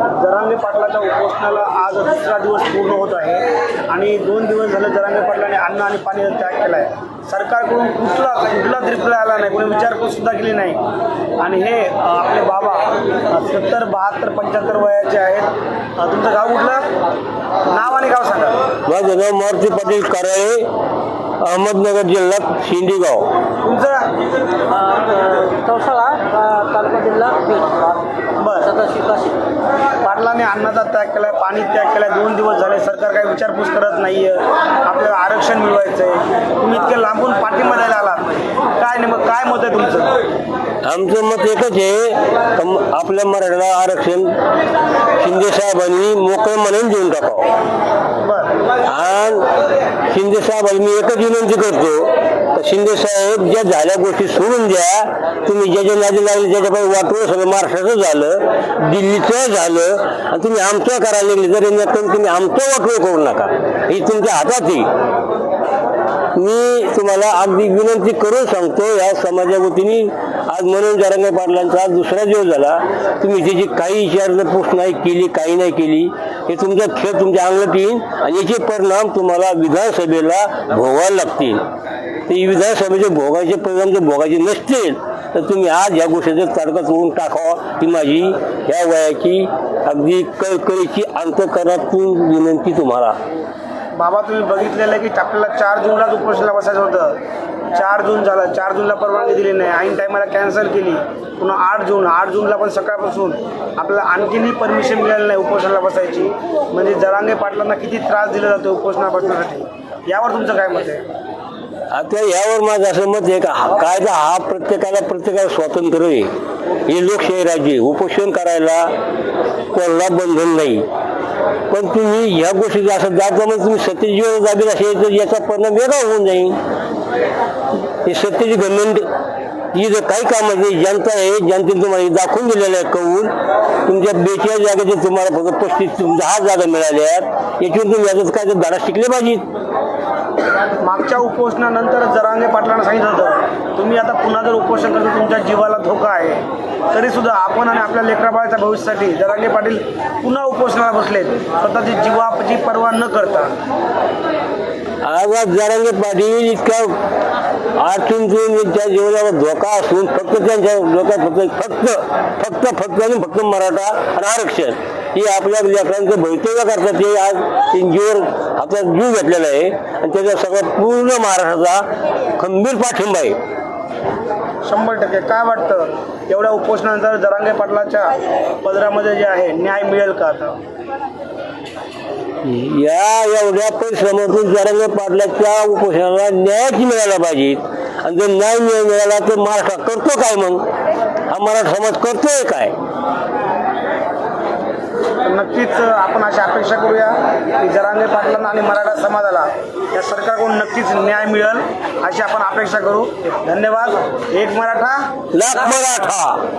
जरांगे पाटलाच्या उपोषणाला आज दुसरा दिवस पूर्ण होत आहे. आणि दोन दिवस झाले जरांगे पाटलाने अन्न आणि पाणी त्याग केला आहे सरकारकडून कुठला कुठला रिप्लाय आला नाही. कोणी विचारपूस सुद्धा केली नाही. आणि हे आपले बाबा सत्तर बहात्तर पंच्याहत्तर वयाचे आहेत. तुमचं गाव कुठलं? नाव आणि गाव सांगा. माझं नाव मारुती पाटील कराळे. अहमदनगर जिल्हा शिंदेगाव. तुमचं? चौसाळा तालुका जिल्हा बरं. सदाशिव काशी पाटलाने अन्नाचा त्याग केलाय पाणी त्याग केलाय दोन दिवस झाले. सरकार काही विचारपूस करत नाहीये. आपल्याला आरक्षण मिळवायचंय. तुम्ही इतके लांबून पाठिंबा द्यायला आलात. काय नेमकं काय मत आहे तुमचं? आमचं मत एकच आहे आपल्या मराठा आरक्षण शिंदे साहेबांनी मोकळं म्हणून देऊन टाकावं. आणि शिंदे साहेबांनी मी एकच विनंती करतो तर शिंदे साहेब ज्या झाल्या गोष्टी सोडून द्या तुम्ही ज्या ज्या नादी लागले ज्याच्याकडे वाटलं सगळं महाराष्ट्राचं झालं दिल्लीचं झालं आणि तुम्ही आमचं करायला लागले जर यांना तुम्ही आमचं वाटलं करू नका. हे तुमच्या हातात आहे. मी तुम्हाला अगदी विनंती करून सांगतो या समाजा वतीने म्हणून जरंगे पाटलांचा आज दुसरा दिवस झाला. तुम्ही त्याची काही विचारपूस नाही केली काही नाही केली हे तुमचा खेळ तुमच्या अंगात येईल आणि याचे परिणाम तुम्हाला विधानसभेला भोगायला लागतील. ते विधानसभेचे भोगाचे परिणाम जर भोगायचे नसतील तर तुम्ही आज या गोष्टीचं तडका तोडून टाकावा ही माझी ह्या वयाची अगदी कळकळीची अंतकरणातून विनंती तुम्हाला. बाबा तुम्ही बघितलेलं आहे की आपल्याला चार जूनलाच उपोषणाला बसायचं होतं. चार जून झालं. चार जूनला परवानगी दिली नाही. ऐन टायमाला कॅन्सल केली. पुन्हा आठ जून. आठ जूनला पण सकाळपासून आपल्याला आणखीनही परमिशन मिळालं नाही उपोषणाला बसायची. म्हणजे जरांगे पाटलांना किती त्रास दिला जातो उपोषणा बसण्यासाठी यावर तुमचं काय मत आहे? आता यावर माझं असं मत आहे का? हा कायदा हा प्रत्येकाला प्रत्येकाला स्वातंत्र्य आहे. हे लोकशाही राज्य उपोषण करायला कोणाला बंधन नाही. पण तुम्ही ह्या गोष्टी असं जात मग तुम्ही सत्यजीवर जाबील असेल तर याचा परिणाम वेगळा होऊन जाईल. हे सत्तेची गव्हर्नमेंट ही जर काही कामं जनता आहे जनतेने तुम्हाला दाखवून दिलेलं आहे कौल तुमच्या बेचाळीस जागेचे तुम्हाला फक्त पस्तीस दहा जागा मिळाल्या आहेत. याच्यावर तुम्ही याच्यात काय तर धडा शिकले पाहिजेत. मागच्या उपोषणानंतर जरांगे पाटलांना सांगितलं होतं तुम्ही आता पुन्हा जर उपोषण करतो तुमच्या जीवाला धोका आहे तरी सुद्धा आपण आणि आपल्या लेकराबाळाच्या भविष्यासाठी जरांगे पाटील पुन्हा उपोषणाला बसलेत. स्वतःची जीवाची पर्वा न करता. आज जरांगे पाटील इतक्या आठून त्यांच्या जीवनावर धोका असून फक्त त्यांच्या डोक्यात फक्त फक्त फक्त फक्त आणि फक्त मराठा आणि आरक्षण. हे आपल्या लेकरांचं भवितव्य करतात. ते आज त्यांच्यावर हातात जीव घेतलेला आहे. आणि त्याचा सगळा पूर्ण महाराष्ट्राचा खंबीर पाठिंबा आहे. शंभर टक्के. काय वाटतं? एवढ्या उपोषणानंतर जरांगे पाटलाच्या पदरामध्ये जे आहे न्याय मिळेल का आता? या एवढ्या परिश्रमातून जरंगे पाटलाच्या उपोषणाला न्यायच मिळायला पाहिजे. आणि जर न्याय मिळ- मिळाला तर महाराष्ट्र करतो काय मग? हा मराठा समाज करतोय काय? नक्कीच आपण अशी अपेक्षा करूया की जरांगे पाटलांना आणि मराठा समाजाला या सरकारकडून नक्कीच न्याय मिळेल अशी आपण अपेक्षा करू. धन्यवाद. एक मराठा लाख मराठा.